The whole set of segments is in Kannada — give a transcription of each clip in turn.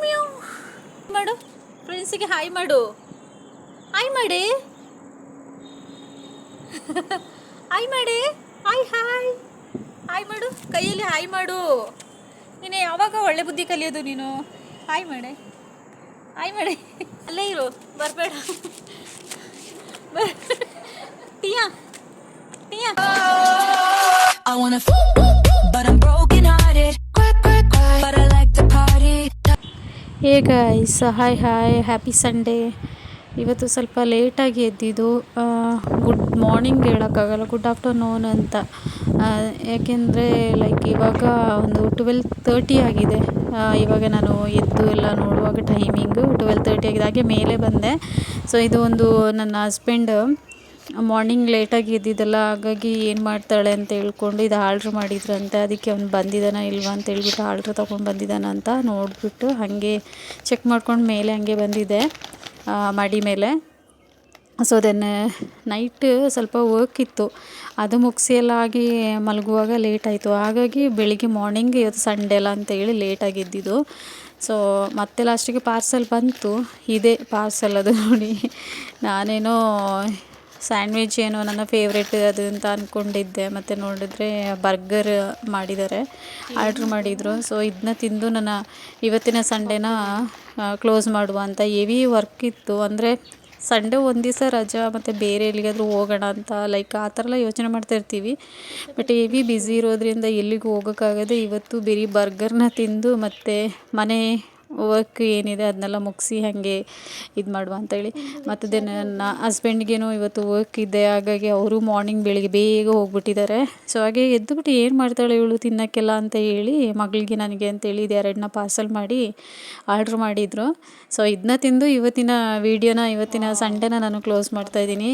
ಮಿಯೋ ಮಾಡು. ಫ್ರೆಂಡ್ಸಿಗೆ ಹಾಯ್ ಮಾಡು. ಹಾಯ್ ಮಾಡಿ. ಹಾಯ್ ಮಾಡಿ. ಹಾಯ್ ಹಾಯ್ ಹಾಯ್ ಮಾಡು. ಕೈಯಲ್ಲಿ ಹಾಯ್ ಮಾಡು. ನೀನು ಯಾವಾಗ ಒಳ್ಳೆ ಬುದ್ಧಿ ಕಲಿಯೋದು ನೀನು? ಹಾಯ್ ಮಾಡಿ. ಹಾಯ್ ಮಾಡಿ. ಅಲ್ಲೇ ಇರು. ಬರಬೇಡ. ಬರ್. ಟಿಯಾ. ಟಿಯಾ. Hey guys hi hi happy Sunday ಇವತ್ತು ಸ್ವಲ್ಪ ಲೇಟಾಗಿ ಎದ್ದಿದ್ದು. ಗುಡ್ ಮಾರ್ನಿಂಗ್ ಹೇಳೋಕ್ಕಾಗಲ್ಲ ಗುಡ್ ಆಫ್ಟರ್ನೂನ್ ಅಂತ. ಯಾಕೆಂದರೆ ಲೈಕ್ ಇವಾಗ ಒಂದು ಟ್ವೆಲ್ ತರ್ಟಿ ಆಗಿದೆ. ಇವಾಗ ನಾನು ಎದ್ದು ಎಲ್ಲ ನೋಡುವಾಗ ಟೈಮಿಂಗು ಟ್ವೆಲ್ ತರ್ಟಿ ಆಗಿದೆ. ಹಾಗೆ ಮೇಲೆ ಬಂದೆ. ಸೊ ಇದು ಒಂದು ನನ್ನ ಹಸ್ಬೆಂಡ್ ಮಾರ್ನಿಂಗ್ ಲೇಟಾಗಿ ಎದ್ದಿದ್ದಲ್ಲ, ಹಾಗಾಗಿ ಏನು ಮಾಡ್ತಾಳೆ ಅಂತ ಹೇಳ್ಕೊಂಡು ಇದು ಆರ್ಡ್ರ್ ಮಾಡಿದ್ರಂತೆ, ಅದಕ್ಕೆ ಅವ್ನು ಬಂದಿದ್ದಾನ ಇಲ್ವಾ ಅಂತ ಹೇಳ್ಬಿಟ್ಟು ಆರ್ಡ್ರ್ ತೊಗೊಂಡು ಬಂದಿದ್ದಾನ ಅಂತ ನೋಡಿಬಿಟ್ಟು ಹಾಗೆ ಚೆಕ್ ಮಾಡ್ಕೊಂಡು ಮೇಲೆ ಹಾಗೆ ಬಂದಿದೆ ಮಡಿ ಮೇಲೆ. ಸೊ ದೆನ್ ನೈಟ್ ಸ್ವಲ್ಪ ವರ್ಕ್ ಇತ್ತು. ಅದು ಮುಗಿಸಿ ಎಲ್ಲ ಆಗಿ ಮಲಗುವಾಗ ಲೇಟ್ ಆಯಿತು. ಹಾಗಾಗಿ ಬೆಳಿಗ್ಗೆ ಮಾರ್ನಿಂಗ್ ಇವತ್ತು ಸಂಡೇ ಅಲ್ಲ ಅಂತೇಳಿ ಲೇಟಾಗಿ ಎದ್ದಿದ್ದು. ಸೊ ಮತ್ತೆ ಲಾಸ್ಟಿಗೆ ಪಾರ್ಸೆಲ್ ಬಂತು. ಇದೆ ಪಾರ್ಸೆಲ್ ಅದು ನೋಡಿ. ನಾನೇನೋ ಸ್ಯಾಂಡ್ವಿಚ್ ಏನೋ ನನ್ನ ಫೇವ್ರೇಟ್ ಅದು ಅಂತ ಅಂದ್ಕೊಂಡಿದ್ದೆ ಮತ್ತು ನೋಡಿದ್ರೆ ಬರ್ಗರ್ ಮಾಡಿದ್ದಾರೆ. ಆರ್ಡ್ರ್ ಮಾಡಿದರು. ಸೊ ಇದನ್ನ ತಿಂದು ನನ್ನ ಇವತ್ತಿನ ಸಂಡೇನ ಕ್ಲೋಸ್ ಮಾಡುವ ಅಂತ ಹೆವಿ ವರ್ಕ್ ಇತ್ತು. ಅಂದರೆ ಸಂಡೇ ಒಂದು ದಿವಸ ರಜಾ, ಮತ್ತು ಬೇರೆ ಎಲ್ಲಿಗಾದರೂ ಹೋಗೋಣ ಅಂತ ಲೈಕ್ ಆ ಥರ ಎಲ್ಲ ಯೋಚನೆ ಮಾಡ್ತಾ ಇರ್ತೀವಿ. ಬಟ್ ಹೆವಿ ಬ್ಯುಸಿ ಇರೋದ್ರಿಂದ ಎಲ್ಲಿಗೂ ಹೋಗೋಕ್ಕಾಗದೆ ಇವತ್ತು ಬರೀ ಬರ್ಗರ್ನ ತಿಂದು ಮತ್ತು ಮನೆ ವರ್ಕ್ ಏನಿದೆ ಅದನ್ನೆಲ್ಲ ಮುಗಿಸಿ ಹಾಗೆ ಇದು ಮಾಡುವ ಅಂತೇಳಿ. ಮತ್ತು ದೆನ್ ನನ್ನ ಹಸ್ಬೆಂಡ್ಗೇನು ಇವತ್ತು ವರ್ಕ್ ಇದೆ, ಹಾಗಾಗಿ ಅವರು ಮಾರ್ನಿಂಗ್ ಬೆಳಿಗ್ಗೆ ಬೇಗ ಹೋಗ್ಬಿಟ್ಟಿದ್ದಾರೆ ಸೊ ಹಾಗೆ ಎದ್ದುಬಿಟ್ಟು ಏನು ಮಾಡ್ತಾಳೆ ಇವಳು ತಿನ್ನೋಕ್ಕೆಲ್ಲ ಅಂತ ಹೇಳಿ ಮಗಳಿಗೆ ನನಗೆ ಅಂತೇಳಿ ಇದು ಎರಡನ್ನ ಪಾರ್ಸಲ್ ಮಾಡಿ ಆರ್ಡ್ರ್ ಮಾಡಿದರು. ಸೊ ಇದನ್ನ ತಿಂದು ಇವತ್ತಿನ ವೀಡಿಯೋನ ಇವತ್ತಿನ ಸಂಡೇನ ನಾನು ಕ್ಲೋಸ್ ಮಾಡ್ತಾಯಿದ್ದೀನಿ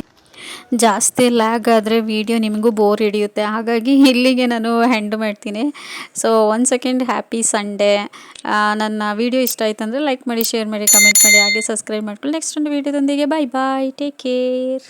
ಜಾಸ್ತಿ ಲ್ಯಾಗ್ ಆದರೆ ವೀಡಿಯೋ ನಿಮಗೂ ಬೋರ್ ಹಿಡಿಯುತ್ತೆ. ಹಾಗಾಗಿ ಇಲ್ಲಿಗೆ ನಾನು ಹ್ಯಾಂಡ್ ಮಾಡ್ತೀನಿ. So one second happy Sunday ನನ್ನ ವೀಡಿಯೋ ಇಷ್ಟ ಆಯ್ತು ಅಂದರೆ ಲೈಕ್ ಮಾಡಿ ಶೇರ್ ಮಾಡಿ ಕಮೆಂಟ್ ಮಾಡಿ, ಹಾಗೆ ಸಬ್ಸ್ಕ್ರೈಬ್ ಮಾಡ್ಕೊಳ್ಳಿ. ನೆಕ್ಸ್ಟ್ ಒಂದು ವೀಡಿಯೋದೊಂದಿಗೆ ಬಾಯ್ ಬಾಯ್ ಟೇಕ್ ಕೇರ್